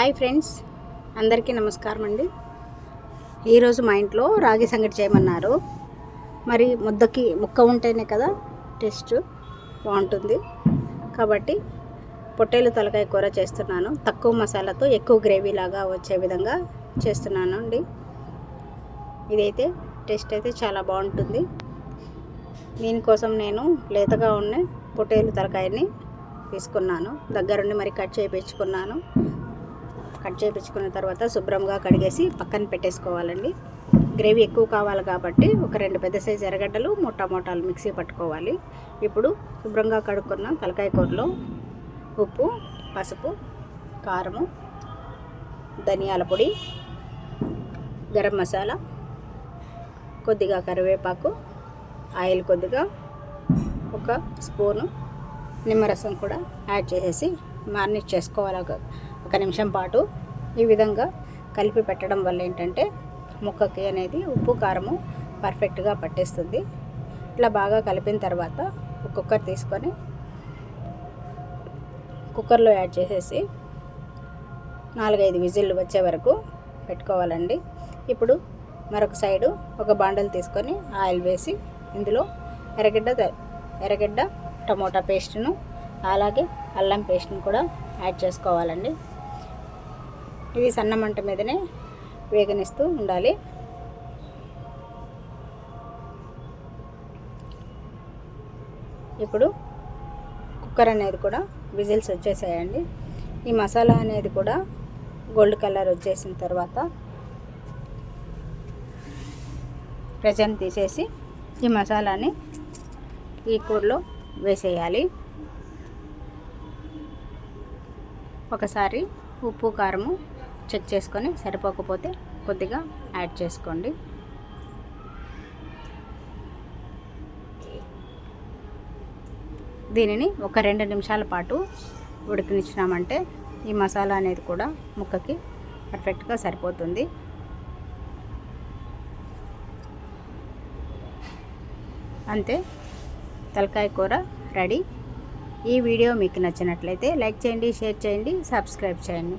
Hi friends అందరికీ నమస్కారం అండి. ఈరోజు మా ఇంట్లో రాగి సంగటి చేయమన్నారు. మరి ముద్దకి ముక్క ఉంటేనే కదా టేస్ట్ బాగుంటుంది. కాబట్టి పొట్టేలు తలకాయ కూర చేస్తున్నాను. తక్కువ మసాలాతో ఎక్కువ గ్రేవీ లాగా వచ్చే విధంగా చేస్తున్నాను అండి. ఇదైతే టేస్ట్ అయితే చాలా బాగుంటుంది. దీనికోసం నేను లేతగా ఉన్న పొట్టేలు తలకాయని తీసుకున్నాను. దగ్గరుండి మరి కట్ చేయించుకున్నాను కట్ చేయించుకున్న తర్వాత శుభ్రంగా కడిగేసి పక్కన పెట్టేసుకోవాలండి. గ్రేవీ ఎక్కువ కావాలి కాబట్టి ఒక రెండు పెద్ద సైజు ఎర్రగడ్డలు ముట్టమోటాలు మిక్సీ పట్టుకోవాలి. ఇప్పుడు శుభ్రంగా కడుక్కున్న తలకాయ కూరలో ఉప్పు పసుపు కారము ధనియాల పొడి గరం మసాలా కొద్దిగా కరివేపాకు ఆయిల్ కొద్దిగా ఒక స్పూను నిమ్మరసం కూడా యాడ్ చేసేసి మ్యారినేట్ చేసుకోవాలి. ఒక నిమిషం పాటు ఈ విధంగా కలిపి పెట్టడం వల్ల ఏంటంటే ముక్కకి అనేది ఉప్పు కారము పర్ఫెక్ట్గా పట్టేస్తుంది. ఇట్లా బాగా కలిపిన తర్వాత ఒక కుక్కర్ తీసుకొని కుక్కర్లో యాడ్ చేసేసి నాలుగైదు విజిల్లు వచ్చే వరకు పెట్టుకోవాలండి. ఇప్పుడు మరొక సైడు ఒక బాండల్ తీసుకొని ఆయిల్ వేసి ఇందులో ఎర్రగడ్డ ఎర్రగడ్డ టమోటా పేస్ట్ను అలాగే అల్లం పేస్ట్ను కూడా యాడ్ చేసుకోవాలండి. ఇది సన్న మంట మీదనే వేగనిస్తూ ఉండాలి. ఇప్పుడు కుక్కర్ అనేది కూడా విజిల్స్ వచ్చేసాయండి. ఈ మసాలా అనేది కూడా గోల్డ్ కలర్ వచ్చేసిన తర్వాత ప్రెజర్ని తీసేసి ఈ మసాలాని ఈ కూరలో వేసేయాలి. ఒకసారి ఉప్పు కారము చెక్ చేసుకొని సరిపోకపోతే కొద్దిగా యాడ్ చేసుకోండి. దీనిని ఒక రెండు నిమిషాల పాటు ఉడికినిచ్చినామంటే ఈ మసాలా అనేది కూడా ముక్కకి పర్ఫెక్ట్గా సరిపోతుంది. అంతే తలకాయ కూర రెడీ. ఈ వీడియో మీకు నచ్చినట్లయితే లైక్ చేయండి షేర్ చేయండి సబ్స్క్రైబ్ చేయండి.